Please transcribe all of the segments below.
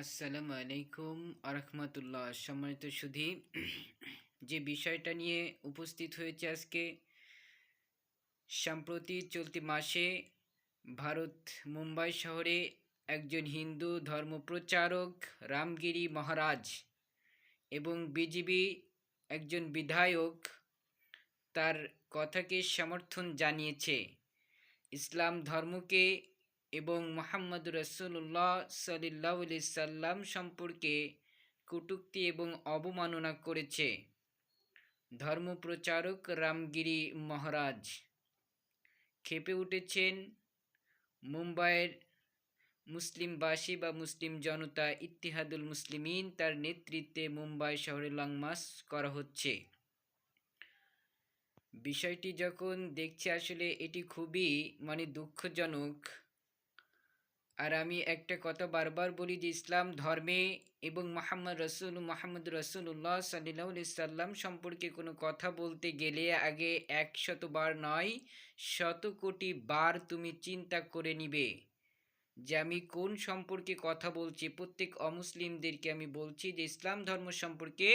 আসসালামু আলাইকুম আরহামতুল্লাহ। সম্মানিত সুধি, যে বিষয়টা নিয়ে উপস্থিত হয়েছে আজকে, সম্প্রতি চলতি মাসে ভারত মুম্বাই শহরে একজন হিন্দু ধর্মপ্রচারক রামগিরি মহারাজ এবং বিজিবি একজন বিধায়ক তার কথাকে সমর্থন জানিয়েছে। ইসলাম ধর্মকে এবং মোহাম্মদ রসুল্লাহ সাল্লাহ সাল্লাম সম্পর্কে কটুক্তি এবং অবমাননা করেছে। ধর্মপ্রচারক রামগিরি মহারাজ খেপে উঠেছেন মুম্বাইয়ের মুসলিমবাসী বা মুসলিম জনতা ইতিহাদুল মুসলিমিন তার নেতৃত্বে মুম্বাই শহরে লং মার্চ করা হচ্ছে। বিষয়টি যখন দেখছি আসলে এটি খুবই মানে দুঃখজনক আর আমি একটা কথা বারবার বলি যে ইসলাম ধর্মে এবং মোহাম্মদ রসুল, মোহাম্মদ রসুল্লাহ সাল্লাহ সাল্লাম সম্পর্কে কোনো কথা বলতে গেলে আগে একশতবার নয় শত কোটি বার তুমি চিন্তা করে নিবে যে আমি কোন সম্পর্কে কথা বলছি। প্রত্যেক অমুসলিমদেরকে আমি বলছি যে ইসলাম ধর্ম সম্পর্কে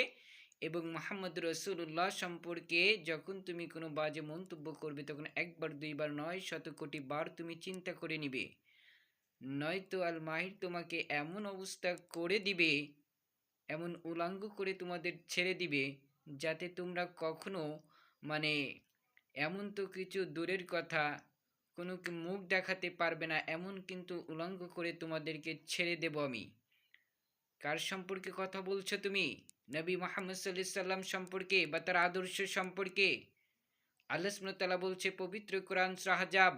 এবং মোহাম্মদ রসুল্লাহ সম্পর্কে যখন তুমি কোনো বাজে মন্তব্য করবে, তখন একবার, দুইবার নয় শত কোটি বার তুমি চিন্তা করে নিবে। নয়তো আল মাহির তোমাকে এমন অবস্থা করে দিবে, এমন উলাঙ্গ করে তোমাদের ছেড়ে দিবে, যাতে তোমরা কখনো মানে এমন তো কিছু দূরের কথা, কোনো মুখ দেখাতে পারবে না, এমন কিন্তু উলঙ্গ করে তোমাদেরকে ছেড়ে দেব আমি। কার সম্পর্কে কথা বলছো তুমি? নবী মোহাম্মদ সাল্লাহ সাল্লাম সম্পর্কে বা তার আদর্শ সম্পর্কে? আল্লাহ সুমতাল্লাহ বলছে, পবিত্র কোরআন শাহজাব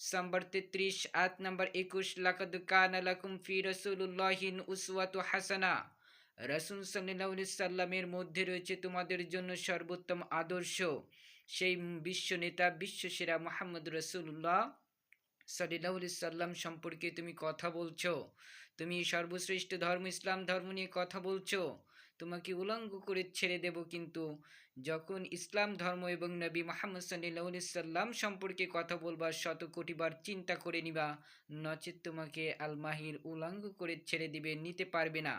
সম্বর তেত্রিশ আট নম্বর একুশ লাকাদ কান লাকুম ফি রসুল্লাহিন উসওয়াতু হাসানা রসুল সাল্লাহ সাল্লামের মধ্যে রয়েছে তোমাদের জন্য সর্বোত্তম আদর্শ। সেই বিশ্ব নেতা বিশ্বসেরা মোহাম্মদ রসুল্লাহ সাল্লাহ সাল্লাম সম্পর্কে তুমি কথা বলছো। তুমি সর্বশ্রেষ্ঠ ধর্ম, ইসলাম ধর্ম নিয়ে কথা বলছো। তোমাকে উলঙ্গ করে ছেড়ে দেব কিন্তু যখন ইসলাম ধর্ম এবং নবী মোহাম্মদ সাল্লাম সম্পর্কে কথা বলবার শত কোটিবার চিন্তা করে নিবা, নচেত তোমাকে আলমাহির উলঙ্গ করে ছেড়ে দিবে, নিতে পারবে না।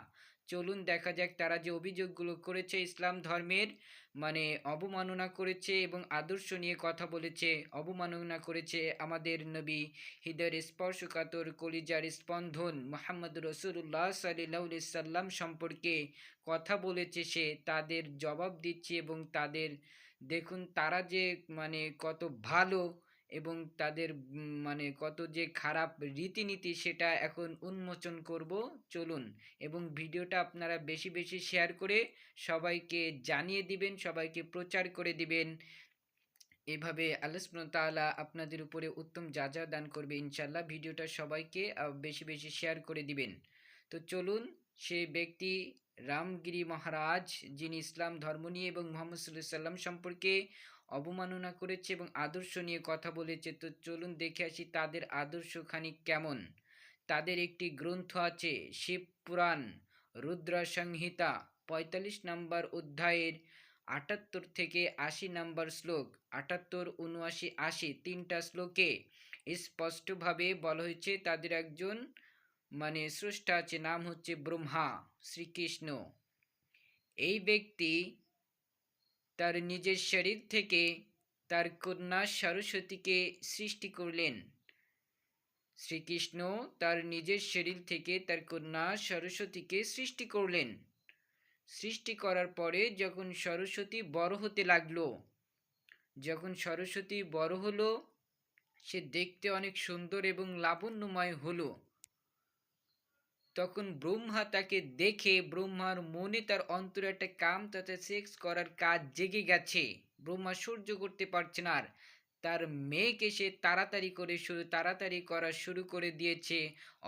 চলুন দেখা যাক তারা যে অভিযোগগুলো করেছে ইসলাম ধর্মের মানে অবমাননা করেছে এবং আদর্শ নিয়ে কথা বলেছে, অবমাননা করেছে আমাদের নবী হৃদয়ের স্পর্শকাতর কলিজার স্পন্দন। মোহাম্মদ রসুল্লাহ সাল্লাহ সাল্লাম সম্পর্কে কথা বলেছে সে, তাদের জবাব দিচ্ছে এবং তাদের, দেখুন তারা যে মানে কত ভালো এবং তাদের মানে কত যে খারাপ রীতিনীতি সেটা এখন উন্মোচন করব। চলুন, এবং ভিডিওটা আপনারা বেশি বেশি শেয়ার করে সবাইকে জানিয়ে দিবেন, সবাইকে প্রচার করে দিবেন। এভাবে আল্লাহ তাআলা আপনাদের উপরে উত্তম যা যা দান করবে ইনশাল্লাহ ভিডিওটা সবাইকে বেশি বেশি শেয়ার করে দিবেন। তো চলুন, সে ব্যক্তি রামগিরি মহারাজ, যিনি ইসলাম ধর্ম নিয়ে এবং মোহাম্মদ সাল্লাম সম্পর্কে অবমাননা করেছে এবং আদর্শ নিয়ে কথা বলেছে। তো চলুন দেখে আসি তাদের আদর্শ খানিক কেমন। তাদের একটি গ্রন্থ আছে, শিব পুরাণ রুদ্র সংহিতা পঁয়তাল্লিশ নম্বর অধ্যায়ের আটাত্তর থেকে আশি নম্বর শ্লোক, আটাত্তর, উনআশি, আশি তিনটা শ্লোকে স্পষ্টভাবে বলা হয়েছে তাদের একজন মানে স্রষ্টা আছে, নাম হচ্ছে ব্রহ্মা শ্রীকৃষ্ণ। এই ব্যক্তি তার নিজের শরীর থেকে তার কন্যা সরস্বতীকে সৃষ্টি করলেন। শ্রীকৃষ্ণ তার নিজের শরীর থেকে তার কন্যা সরস্বতীকে সৃষ্টি করলেন। সৃষ্টি করার পরে যখন সরস্বতী বড় হতে লাগল, যখন সরস্বতী বড় হলো, সে দেখতে অনেক সুন্দর এবং লাবণ্যময় হলো। তখন ব্রহ্মা তাকে দেখে ব্রহ্মার মনে তার অন্তরে একটা কাম তাতে সেক্স করার কাজ জেগে গেছে। ব্রহ্মা সহ্য করতে পারছে না আর। তার মেয়েকে সে তাড়াতাড়ি করে শুরু তাড়াতাড়ি করা শুরু করে দিয়েছে।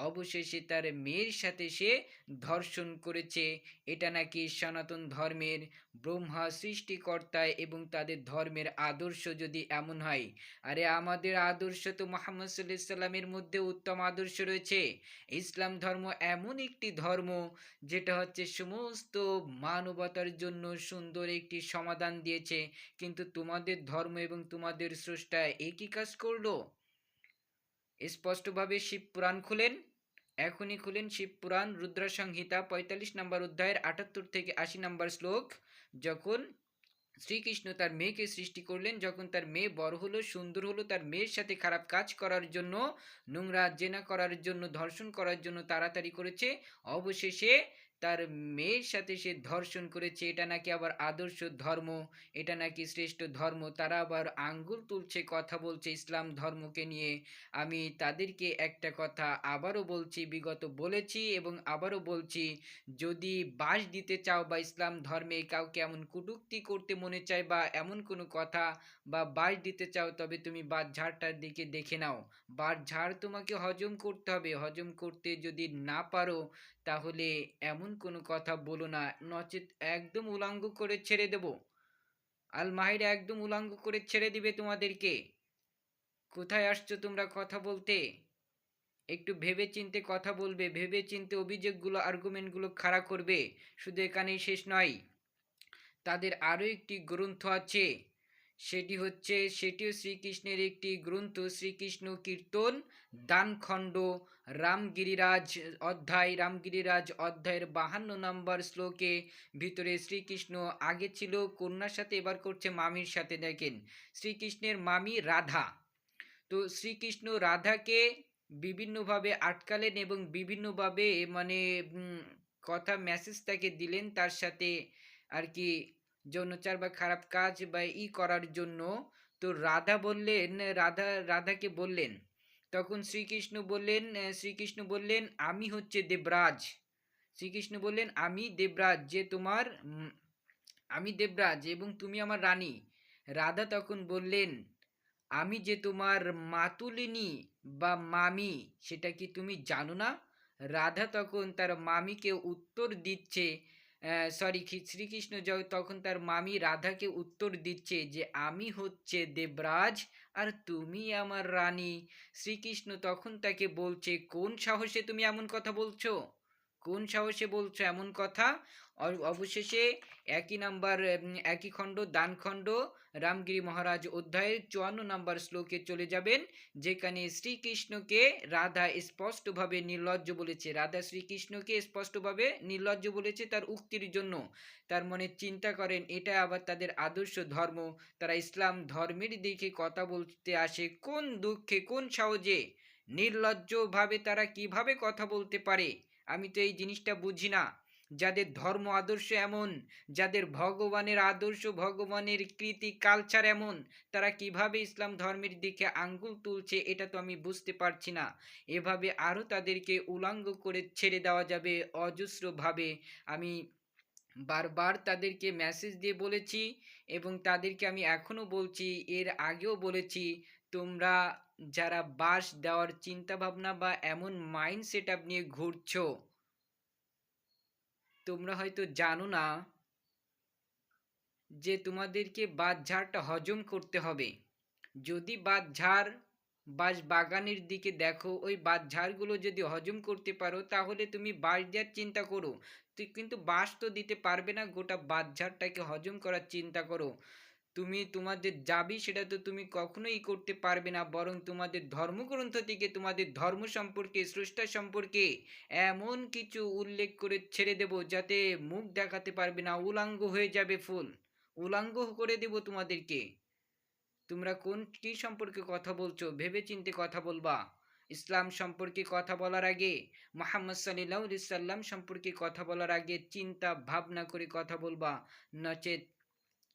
অবশেষে তার মেয়ের সাথে সে ধর্ষণ করেছে। এটা নাকি সনাতন ধর্মের ব্রহ্মা সৃষ্টিকর্তা এবং তাদের ধর্মের আদর্শ যদি এমন হয়? আরে আমাদের আদর্শ তো মোহাম্মদ সাল্লাহ মধ্যে উত্তম আদর্শ রয়েছে। ইসলাম ধর্ম এমন একটি ধর্ম যেটা হচ্ছে সমস্ত মানবতার জন্য সুন্দর একটি সমাধান দিয়েছে। কিন্তু তোমাদের ধর্ম এবং তোমাদের স্রষ্টা একই কাজ করল? স্পষ্টভাবে শিব পুরাণ খুলেন। এখনই খুলেন শিবপুরাণ রুদ্র সংহিতা পঁয়তাল্লিশ নম্বর অধ্যায়ের আটাত্তর থেকে আশি নম্বর শ্লোক। যখন শ্রীকৃষ্ণ তার মেয়েকে সৃষ্টি করলেন, যখন তার মেয়ে বড় হলো, সুন্দর হলো, তার মেয়ের সাথে খারাপ কাজ করার জন্য, নোংরা জেনা করার জন্য, ধর্ষণ করার জন্য তাড়াতাড়ি করেছে, অবশেষে তার মেয়ের সাথে সে ধর্ষণ করেছে, এটা নাকি আবার আদর্শ ধর্ম? এটা নাকি শ্রেষ্ঠ ধর্ম? তারা আবার আঙ্গুল তুলছে, কথা বলছে ইসলাম ধর্মকে নিয়ে। আমি তাদেরকে একটা কথা আবারও বলছি, বিগত বলেছি এবং আবারও বলছি, যদি বাস দিতে চাও বা ইসলাম ধর্মে কাউকে এমন কুটুক্তি করতে মনে চায় বা এমন কোনো কথা বা বাস দিতে চাও, তবে তুমি বাস ঝাড়টার দিকে দেখে নাও। বাস ঝাড় তোমাকে হজম করতে হবে। হজম করতে যদি না পারো, তাহলে এমন কোনো কথা বলো না। নচেত একদম উলাঙ্গ করে ছেড়ে দেব। আল মাহিরা একদম উলাঙ্গ করে ছেড়ে দিবে তোমাদেরকে। কোথায় আসছো তোমরা কথা বলতে? একটু ভেবে চিনতে কথা বলবে ভেবে চিনতে অভিযোগগুলো আর্গুমেন্টগুলো খাড়া করবে। শুধু এখানেই শেষ নয়, তাদের আরও একটি গ্রন্থ আছে। সেটি হচ্ছে, সেটিও শ্রীকৃষ্ণের একটি গ্রন্থ, শ্রীকৃষ্ণ কীর্তন, দানখণ্ড, রামগিরিরাজ অধ্যায়, রামগিরিরাজ অধ্যায়ের বাহান্ন নম্বর শ্লোকে। ভিতরে শ্রীকৃষ্ণ আগে ছিল, কন্যার সাথে এবার করছে মামির সাথে, দেখেন। শ্রীকৃষ্ণের মামি রাধা। তো শ্রীকৃষ্ণ রাধাকে বিভিন্নভাবে আটকালেন এবং বিভিন্নভাবে মানে কথা মেসেজ তাকে দিলেন তার সাথে আর কি। যৌনচার বা খারাপ কাজ বা ই করার জন্য। তো রাধা বললেন, রাধা, রাধাকে বললেন, তখন শ্রীকৃষ্ণ বললেন শ্রীকৃষ্ণ বললেন, আমি হচ্ছে দেবরাজ। শ্রীকৃষ্ণ বললেন, আমি দেবরাজ, যে তোমার আমি দেবরাজ এবং তুমি আমার রানী। রাধা তখন বললেন, আমি যে তোমার মাতুলিনী বা মামি, সেটা কি তুমি জানো না? রাধা তখন তার মামিকে উত্তর দিচ্ছে সরি শ্রীকৃষ্ণ তখন তার মামি রাধাকে উত্তর দিচ্ছে যে, আমি হচ্ছে দেবরাজ আর তুমি আমার রানী। শ্রীকৃষ্ণ তখন তাকে বলছে, কোন সাহসে তুমি এমন কথা বলছো? কোন সাহসে বলছো এমন কথা? অবশেষে একই নাম্বার একই খণ্ড দানখণ্ড রামগিরি মহারাজ অধ্যায়ের চুয়ান্ন নম্বর শ্লোকে চলে যাবেন, যেখানে শ্রীকৃষ্ণকে রাধা স্পষ্টভাবে নির্লজ্জ বলেছে। রাধা শ্রীকৃষ্ণকে স্পষ্টভাবে নির্লজ্জ বলেছে তার উক্তির জন্য। তার মনে চিন্তা করেন, এটা আবার তাদের আদর্শ ধর্ম। তারা ইসলাম ধর্মের দিকে কথা বলতে আসে। কোন দুঃখে, কোন সহজে নির্লজ্জভাবে তারা কীভাবে কথা বলতে পারে? আমি তো এই জিনিসটা বুঝি না। যাদের ধর্ম আদর্শ এমন, যাদের ভগবানের আদর্শ, ভগবানের কৃতি কালচার এমন, তারা কীভাবে ইসলাম ধর্মের দিকে আঙ্গুল তুলছে এটা তো আমি বুঝতে পারছি না। এভাবে আরও তাদেরকে উলাঙ্গ করে ছেড়ে দেওয়া যাবে অজস্রভাবে। আমি বারবার তাদেরকে মেসেজ দিয়ে বলেছি এবং তাদেরকে আমি এখনও বলছি, এর আগেও বলেছি তোমরা যারা বাস দেওয়ার চিন্তা ভাবনা বা এমন মাইন্ড সেট আপ নিয়ে ঘুরছো, তোমরা হয়তো জানো না যে তোমাদেরকে ঝাড়টা হজম করতে হবে। যদি ঝাড় বাঁশ বাগানের দিকে দেখো, ওই বাদ ঝাড়গুলো যদি হজম করতে পারো, তাহলে তুমি বাঁশ দেওয়ার চিন্তা করো। তুই কিন্তু বাঁশ তো দিতে পারবে না, গোটা বাদ ঝাড়টাকে হজম করার চিন্তা করো। তুমি তোমাদের যাবি সেটা তো তুমি কখনোই করতে পারবে না, বরং তোমাদের ধর্মগ্রন্থ থেকে তোমাদের ধর্ম সম্পর্কে, স্রষ্টা সম্পর্কে এমন কিছু উল্লেখ করে ছেড়ে দেব যাতে মুখ দেখাতে পারবে না, উলাঙ্গ হয়ে যাবে ফুল। উলাঙ্গ করে দেব তোমাদেরকে। তোমরা কোন কি সম্পর্কে কথা বলছো? ভেবে চিনতে কথা বলবা। ইসলাম সম্পর্কে কথা বলার আগে, মোহাম্মদ সাল্লাহ সাল্লাম সম্পর্কে কথা বলার আগে চিন্তা ভাবনা করে কথা বলবা। নচেত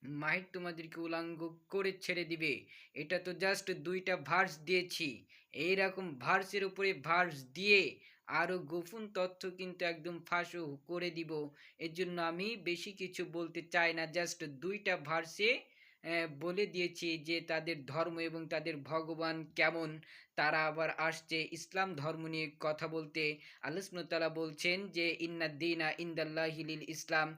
মাহির তোমাদেরকে উলাঙ্গ করে ছেড়ে দিবে। এটা তো জাস্ট দুইটা ভার্স দিয়েছি। এইরকম ভার্সের উপরে ভার্স দিয়ে আরও গোপন তথ্য কিন্তু একদম ফাঁসও করে দিব। এর জন্য আমি বেশি কিছু বলতে চাই না। জাস্ট দুইটা ভার্সে বলে দিয়েছি যে তাদের ধর্ম এবং তাদের ভগবান কেমন। তারা আবার আসছে ইসলাম ধর্ম নিয়ে কথা বলতে। আল্লাহ বলছেন যে ইন্নাদ্দিনা ইন্দাল্লাহিল ইসলাম।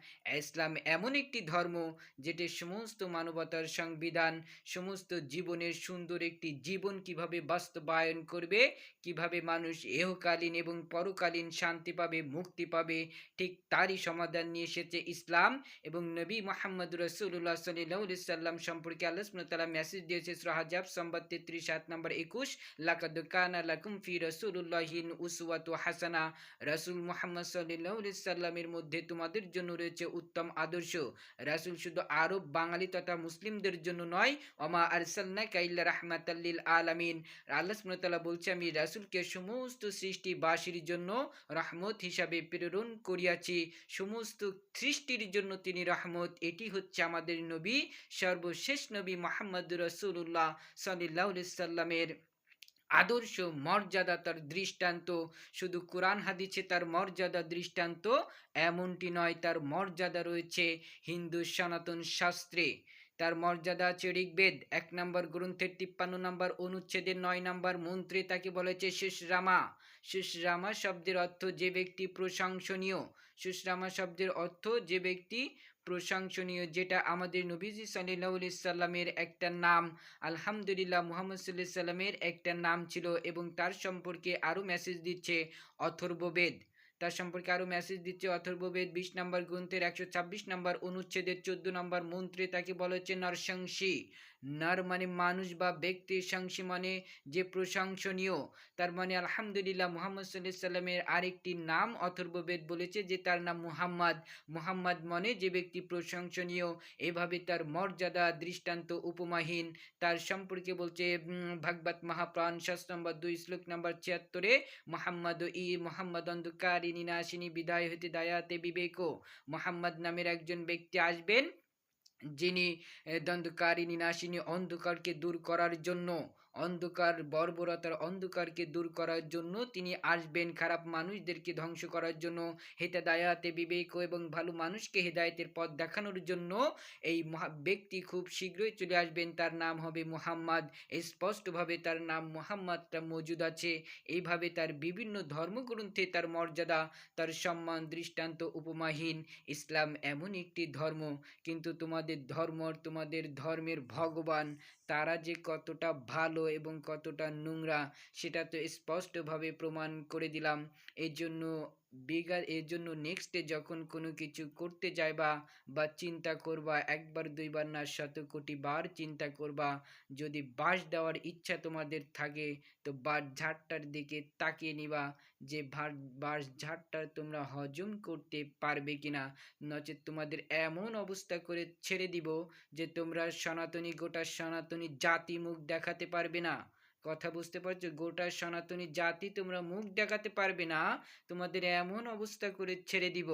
ইসলাম এমন একটি ধর্ম যেটি সমস্ত মানবতার সংবিধান, সমস্ত জীবনের সুন্দর একটি জীবন কীভাবে বাস্তবায়ন করবে, কীভাবে মানুষ এহকালীন এবং পরকালীন শান্তি পাবে, মুক্তি পাবে, ঠিক তারই সমাধান নিয়ে এসেছে ইসলাম এবং নবী মোহাম্মদ রসুল্লাহ সাল্লাহ সম্পর্কে আল্লাহ তালা মেসেজ দিয়েছে সরাহাজাব সম্বাদ তেত্রিশ সাত নম্বর একুশ লাকাদ কানা লাকুম ফি রাসূলুল্লাহিন উসওয়াতু হাসানা রাসূল মুহাম্মদ সাল্লাল্লাহু সাল্লামের মধ্যে তোমাদের জন্য রয়েছে উত্তম আদর্শ। রাসূল শুধু আরব, বাঙালি তথা মুসলিমদের জন্য নয়, ওমা আরসালনাকা ইল্লা রাহমাতাল লিল আলামিন। আল্লাহ সুবহানাহু বলছে, আমি রাসূলকে সমস্ত সৃষ্টিবাসীর জন্য রহমত হিসাবে প্রেরণ করিয়াছি। সমস্ত সৃষ্টির জন্য তিনি রহমত। এটি হচ্ছে আমাদের নবী সর্বশেষ নবী মোহাম্মদ রসুল্লাহ সাল্লাহ সাল্লামের আদর্শ মর্যাদা তার দৃষ্টান্ত। শুধু কোরআন হাদিসে তার মর্যাদা দৃষ্টান্ত এমনটি নয়, তার মর্যাদা রয়েছে হিন্দু সনাতন শাস্ত্রে। তার মর্যাদা আছে ঋগ্বেদ, এক নম্বর গ্রন্থের তিপ্পান্ন নম্বর অনুচ্ছেদের নয় নম্বর মন্ত্রী তাকে বলেছে সুশরামা সুশরামা শব্দের অর্থ যে ব্যক্তি প্রশংসনীয়। সুশরামা শব্দের অর্থ যে ব্যক্তি প্রশংসনীয়, যেটা আমাদের নবীজি সাল্লাহ সাল্লামের একটা নাম। আলহামদুলিল্লাহ, মুহাম্মদ সাল্লাহ সাল্লামের একটা নাম ছিল এবং তার সম্পর্কে আরও মেসেজ দিচ্ছে অথর্ববেদ। তার সম্পর্কে আরও মেসেজ দিচ্ছে অথর্ববেদ, বিশ নম্বর গ্রন্থের একশো ছাব্বিশ নম্বর অনুচ্ছেদের চোদ্দ নম্বর মন্ত্রে তাকে বলা হচ্ছে নরসংসী নর মানে মানুষ বা ব্যক্তি সংসী মানে যে প্রশংসনীয়। তার মানে আলহামদুলিল্লাহ মুহাম্মদ সাল্লাহ সাল্লামের আরেকটি নাম অথর্ববেদ বলেছে যে তার নাম মুহাম্মদ। মুহাম্মদ মানে যে ব্যক্তি প্রশংসনীয়, এভাবে তার মর্যাদা, দৃষ্টান্ত উপমাহীন। তার সম্পর্কে বলছে ভাগবত মহাপ্রাণ শাস্ত্র নম্বর দুই শ্লোক নম্বর ছিয়াত্তরে, মোহাম্মদ ই মোহাম্মদ অন্ধকারিনী নাশিনী বিদায় হইতে দায়াতে বিবেক। মোহাম্মদ নামের একজন ব্যক্তি আসবেন যিনি দ্বন্দ্বকারী নাশিনী অন্ধকারকে দূর করার জন্য অন্ধকার, বর্বরতার অন্ধকারকে দূর করার জন্য তিনি আসবেন খারাপ মানুষদেরকে ধ্বংস করার জন্য দায়াতে বিবেক এবং ভালো মানুষকে হেদায়তের পথ দেখানোর জন্য এই ব্যক্তি খুব শীঘ্রই চলে আসবেন। তার নাম হবে মুহাম্মদ। স্পষ্টভাবে তার নাম মুহাম্মদটা মজুদ আছে। এইভাবে তার বিভিন্ন ধর্মগ্রন্থে তার মর্যাদা, তার সম্মান, দৃষ্টান্ত উপমাহীন। ইসলাম এমন একটি ধর্ম, কিন্তু তোমাদের ধর্ম তোমাদের ধর্মের ভগবান তারা যে কতটা ভালো এবং কতটা নোংরা, সেটা তো স্পষ্টভাবে প্রমাণ করে দিলাম। এর জন্য বেগার এর জন্য নেক্সটে যখন কোনো কিছু করতে যাইবা বা চিন্তা করবা, একবার, দুইবার না শত কোটি বার চিন্তা করবা, যদি বাস দেওয়ার ইচ্ছা তোমাদের থাকে, তো বাস ঝাড়টার দিকে তাকিয়ে নিবা যে বাস ঝাড়টা তোমরা হজম করতে পারবে কিনা। নচেত তোমাদের এমন অবস্থা করে ছেড়ে দিব যে তোমরা সনাতনী, গোটা সনাতনী জাতি মুখ দেখাতে পারবে না। কথা বুঝতে পারছ? গোটা সনাতনী জাতি তোমরা মুখ দেখাতে পারবে না। তোমাদের এমন অবস্থা করে ছেড়ে দিব।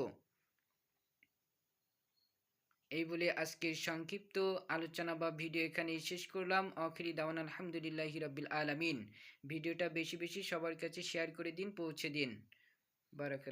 এই বলে আজকের সংক্ষিপ্ত আলোচনা বা ভিডিও এখানে শেষ করলাম। অখিরি দাওয়ান আলহামদুলিল্লাহ হিরাবিল আলমিন। ভিডিওটা বেশি বেশি সবার কাছে শেয়ার করে দিন, পৌঁছে দিন। বারাকাত